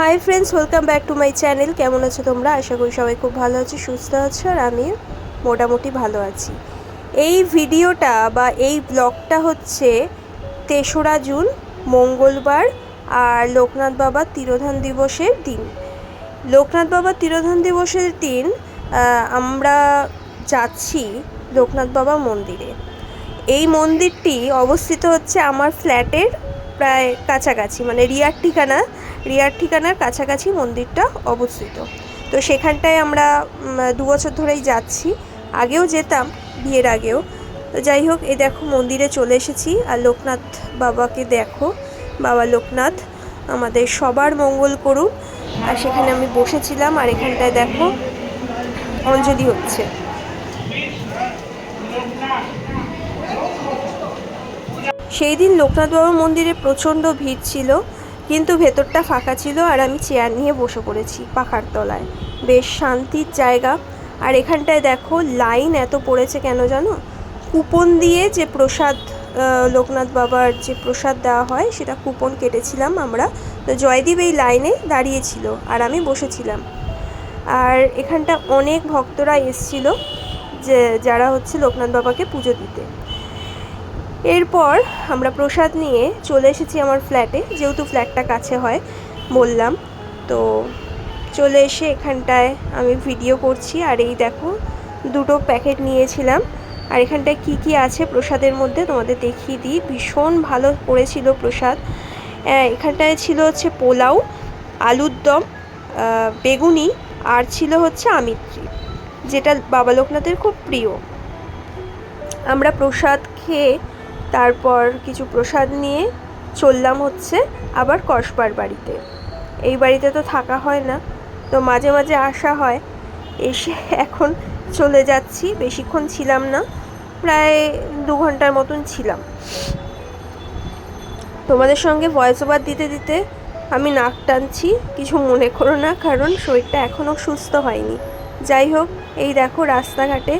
Hi friends welcome back to my channel কেমন আছো তোমরা? আশা করি সবাই খুব ভালো আছো, সুস্থ আছো, আর আমি মোটামুটি ভালো আছি। এই ভিডিওটা বা এই ব্লগটা হচ্ছে তেসরা জুন, মঙ্গলবার আর লোকনাথ বাবার তিরোধান দিবসের দিন। লোকনাথ বাবার তিরোধান দিবসের দিন আমরা যাচ্ছি লোকনাথ বাবা মন্দিরে। এই মন্দিরটি অবস্থিত হচ্ছে আমার ফ্ল্যাটের প্রায় কাছাকাছি মানে রিয়ার ঠিকানা, রিয়ার ঠিকানার কাছাকাছি মন্দিরটা অবস্থিত। তো সেখানটায় আমরা দু বছর ধরেই যাচ্ছি। আগেও যেতাম, বিয়ের আগেও। তো যাই হোক এই দেখো মন্দিরে চলে এসেছি। আর লোকনাথ বাবাকে দেখো। বাবা লোকনাথ, আমাদের সবার মঙ্গল করুন আর সেখানে আমি বসেছিলাম, আর এখানটায় দেখো, অঞ্জলি হচ্ছে। সেই দিন লোকনাথ বাবা মন্দিরে প্রচণ্ড ভিড় ছিল, কিন্তু ভেতরটা ফাঁকা ছিল আর আমি চেয়ার নিয়ে বসে পড়েছি পাখার তলায়। বেশ শান্তির জায়গা। আর এখানটায় দেখো, লাইন এত পড়েছে কেন জানো? কুপন দিয়ে যে প্রসাদ লোকনাথ বাবার যে প্রসাদ দেওয়া হয়, সেটা কুপন কেটেছিলাম আমরা। তো জয়দীপ এই লাইনে দাঁড়িয়েছিল আর আমি বসেছিলাম। আর এখানটা অনেক ভক্তরা এসছিল যে, যারা হচ্ছে লোকনাথ বাবাকে পুজো দিতে। এরপর আমরা প্রসাদ নিয়ে চলে এসেছি আমার ফ্ল্যাটে যেহেতু ফ্ল্যাটটা কাছে হয় বললাম। তো চলে এসে এখানটায় আমি ভিডিও করছি আর এই দেখো দুটো প্যাকেট নিয়েছিলাম। আর এখানটায় কি কি আছে প্রসাদের মধ্যে তোমাদের দেখিয়ে দিই। ভীষণ ভালো করেছিল প্রসাদ। আহ, এখানটায় ছিল হচ্ছে পোলাও আলুর দম বেগুনি আর ছিল হচ্ছে আমিত্রি যেটা বাবা লোকনাথের খুব প্রিয়। আমরা প্রসাদ খেয়ে তারপর কিছু প্রসাদ নিয়ে চললাম হচ্ছে আবার কসবার বাড়িতে। এই বাড়িতে তো থাকা হয় না, তো মাঝে মাঝে আসা হয়। এসে এখন চলে যাচ্ছি, বেশিক্ষণ ছিলাম না, প্রায় দু ঘণ্টার মতন ছিলাম। তোমাদের সঙ্গে ভয়েস ওভার দিতে দিতে আমি নাক টানছি, কিছু মনে করো না, কারণ শরীরটা এখনও সুস্থ হয়নি। যাই হোক, এই দেখো রাস্তাঘাটে,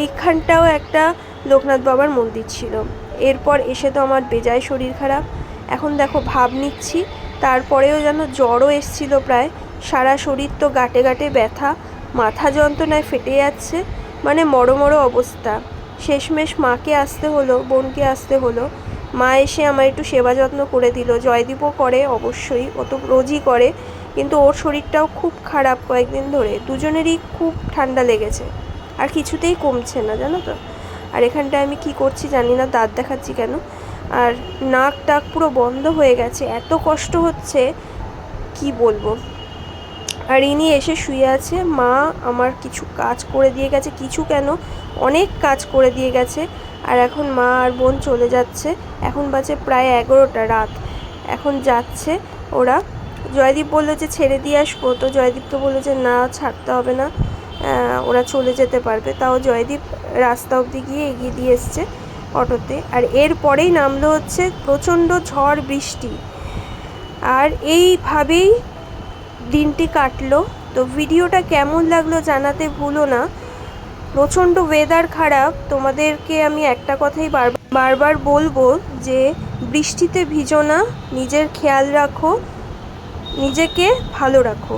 এইখানটাও একটা লোকনাথ বাবার মন্দির ছিল। এরপর এসে তো আমার বেজায় শরীর খারাপ। এখন দেখো ভাব নিচ্ছি, তারপরেও যেন জ্বরও এসছিল প্রায়। সারা শরীর তো গাটে গাটে ব্যথা, মাথা যন্ত্রণায় ফেটে যাচ্ছে মানে মরো অবস্থা। শেষমেশ মাকে আসতে হলো, বোনকে আসতে হলো। মা এসে আমার একটু সেবা যত্ন করে দিল। জয়দীপও করে অবশ্যই, ও তো রোজই করে, কিন্তু ওর শরীরটাও খুব খারাপ কয়েকদিন ধরে। দুজনেরই খুব ঠান্ডা লেগেছে। আর কিছুতেই কমছে না, জানো তো? আর এখানটায় আমি কি করছি জানি না, দাঁত দেখাচ্ছি কেন? আর নাক টাক পুরো বন্ধ হয়ে গেছে, এত কষ্ট হচ্ছে, কি বলব? আর ইনি এসে শুয়ে আছে, মা আমার কিছু কাজ করে দিয়ে গেছে, কিছু কেন? অনেক কাজ করে দিয়ে গেছে, আর এখন মা আর বোন চলে যাচ্ছে, এখন বাজে প্রায় এগারোটা রাত, এখন যাচ্ছে ওরা। জয়দীপ বলল যে ছেড়ে দিয়ে আসব, তো জয়দীপ তো বলল যে না, ছাড়তে হবে না। ওরা চলে যেতে পারবে। তাও জয়দীপ রাস্তা অবধি গিয়ে এগিয়ে দিয়ে এসছে অটোতে। আর এরপরেই নামলো হচ্ছে প্রচণ্ড ঝড় বৃষ্টি। আর এইভাবেই দিনটি কাটলো। তো ভিডিওটা কেমন লাগল জানাতে ভুলো না। প্রচণ্ড ওয়েদার খারাপ। তোমাদেরকে আমি একটা কথাই বারবার বারবার বলব যে বৃষ্টিতে ভিজো না। নিজের খেয়াল রাখো। নিজেকে ভালো রাখো।